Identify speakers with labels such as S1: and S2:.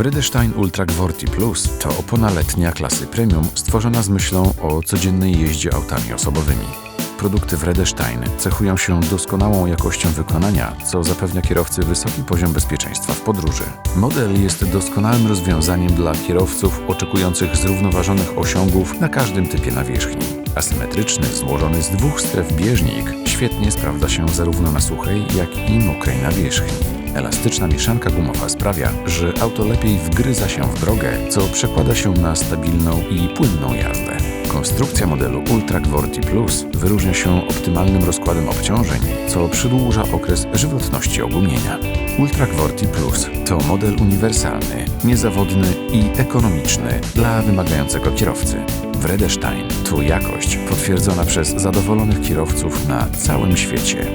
S1: Wredestein Ultra Gvorti Plus to opona letnia klasy premium stworzona z myślą o codziennej jeździe autami osobowymi. Produkty Wredestein cechują się doskonałą jakością wykonania, co zapewnia kierowcy wysoki poziom bezpieczeństwa w podróży. Model jest doskonałym rozwiązaniem dla kierowców oczekujących zrównoważonych osiągów na każdym typie nawierzchni. Asymetryczny, złożony z dwóch stref bieżnik świetnie sprawdza się zarówno na suchej, jak i mokrej nawierzchni. Elastyczna mieszanka gumowa sprawia, że auto lepiej wgryza się w drogę, co przekłada się na stabilną i płynną jazdę. Konstrukcja modelu Ultra Gvorti Plus wyróżnia się optymalnym rozkładem obciążeń, co przedłuża okres żywotności ogumienia. Ultra Gvorti Plus to model uniwersalny, niezawodny i ekonomiczny dla wymagającego kierowcy. Wredestein to jakość potwierdzona przez zadowolonych kierowców na całym świecie.